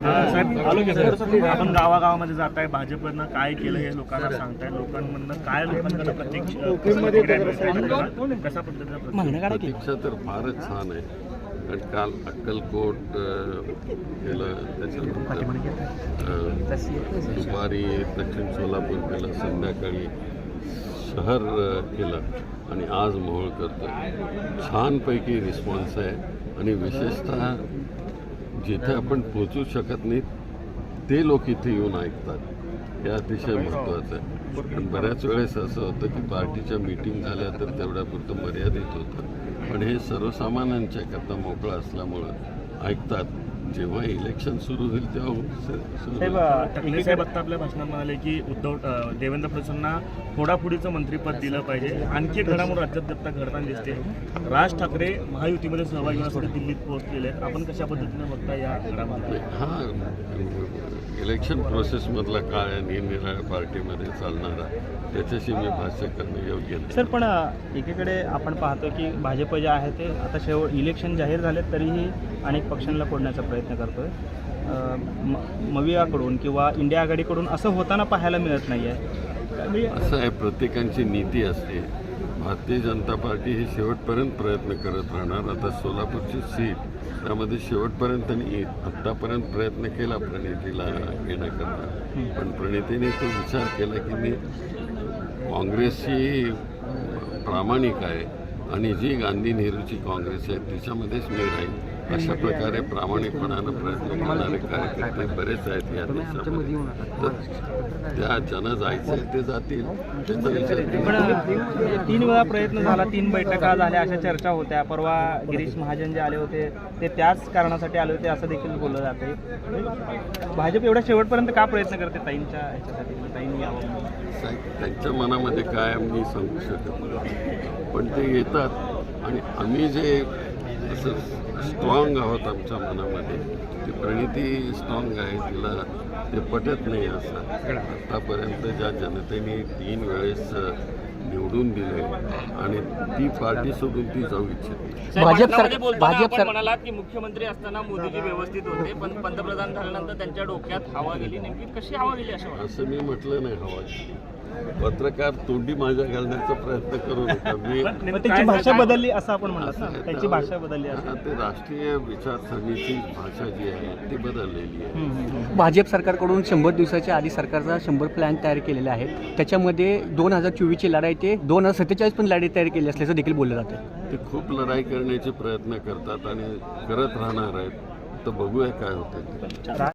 साहेब आपण गावागावामध्ये जात आहे भाजपनं काय केलं हे लोकांना सांगताय? लोकांमधनं काय लोकांकडे प्रत्यक्ष कशा पद्धतीचा? प्रतीक्षा तर फारच छान आहे. कारण काल अक्कलकोट केलं त्याच्यानंतर दुपारी दक्षिण सोलापूर केलं संध्याकाळी शहर केलं आणि आज मोहोळ करतो छानपैकी रिस्पॉन्स आहे आणि विशेषतः जिथे आपण पोचू शकत नाही ते लोक इथे येऊन ऐकतात. हे अतिशय महत्त्वाचं आहे. पण बऱ्याच वेळेस असं होतं की पार्टीच्या मीटिंग झाल्या तर तेवढ्यापुरतं मर्यादित होतं. पण हे सर्वसामान्यांच्याकरता मोकळं असल्यामुळं ऐकतात. जेव्हा इलेक्शन सुरू होईल तेव्हा सुरू साहेब होईल. ठाकरे साहेब आता आपल्या भाषणात म्हणाले की उद्धव देवेंद्र फडणवीसांना फोडाफोडीचं मंत्रीपद दिलं पाहिजे. आणखी एक घडामोड राज्यात दत्ता घडताना दिसते. राज ठाकरे महायुतीमध्ये सहभागी होण्यासाठी दिल्लीत पोहोचलेले आहेत. आपण कशा पद्धतीने बघता या घडामोडी? हा इलेक्शन प्रोसेसमधला काय निरनिराळ्या पार्टीमध्ये चालणारा. त्याच्याशी मी भाष्य करणं योग्य नाही. सर पण एकीकडे आपण पाहतो की भाजप जे आहे ते आता शेवट इलेक्शन जाहीर झाले तरीही अनेक पक्षांना फोडण्याचा प्रयत्न करतोय. अ, म- मवियाकडून किंवा इंडिया आघाडीकडून असं होताना पाहायला मिळत नाही आहे असं आहे प्रत्येकांची नीती असते. भारतीय जनता पार्टी ही शेवटपर्यंत प्रयत्न करत राहणार. आता सोलापूरची सीट त्यामध्ये शेवटपर्यंत त्यांनी आत्तापर्यंत प्रयत्न केला प्रणितीला येण्याकरता. पण प्रणितीने तो विचार केला की मी काँग्रेस ही प्रामाणिक आहे. आणि जी गांधी नेहरूची काँग्रेस आहे तिच्यामध्येच मी राहील अशा प्रकारे प्रामाणिकपणानं प्रयत्न करणारे कार्यकर्ते बरेच आहेत या देशामध्ये. तर त्या ज्यांना जायचं आहे ते जातील. त्यांचा विचार तीन वेळा प्रयत्न झाला तीन बैठका झाल्या अशा चर्चा होत्या. परवा गिरीश महाजन जे आले होते ते त्याच कारणासाठी आले होते असं देखील बोललं जाते भाजप एवढ्या शेवटपर्यंत का प्रयत्न करते ताईंच्या ह्याच्यासाठी? की ताईंनी त्यांच्या मनामध्ये काय मी सांगू शकत नाही. पण ते येतात आणि आम्ही जे असं स्ट्रॉंग आहोत आमच्या मनामध्ये ती प्रणिती स्ट्रॉंग आहे तिला ते पटत नाही असं. आतापर्यंत ज्या जनतेने तीन वेळेस निवडून दिले आणि ती पार्टी सोडून ती जाऊ इच्छित भाजप सरकार भाजप आपण म्हणालात की मुख्यमंत्री असताना मोदीजी व्यवस्थित होते पण पंतप्रधान झाल्यानंतर त्यांच्या डोक्यात हवा गेली नेमकी. कशी हवा गेली असं? असं मी म्हटलं नाही हवा पत्रकार तोंडी माझ्या घालण्याचा प्रयत्न करू नका. मी त्यांची भाषा बदलली असं आपण म्हणलं. त्यांची भाषा बदलली असं. ते राष्ट्रीय विचारसरणीची भाषा जी आहे ती बदललेली आहे. भाजप सरकारकडून शंभर दिवसाच्या आधी सरकारचा शंभर प्लॅन तयार केलेला आहे त्याच्यामध्ये दोन हजार चोवीसची लढाई ते दोन हजार सत्तेचाळीस पण लढाई तयार केली असल्याचं देखील बोललं जातं. ते खूप लढाई करण्याचे प्रयत्न करतात आणि करत राहणार आहेत. तर बघूया काय होतं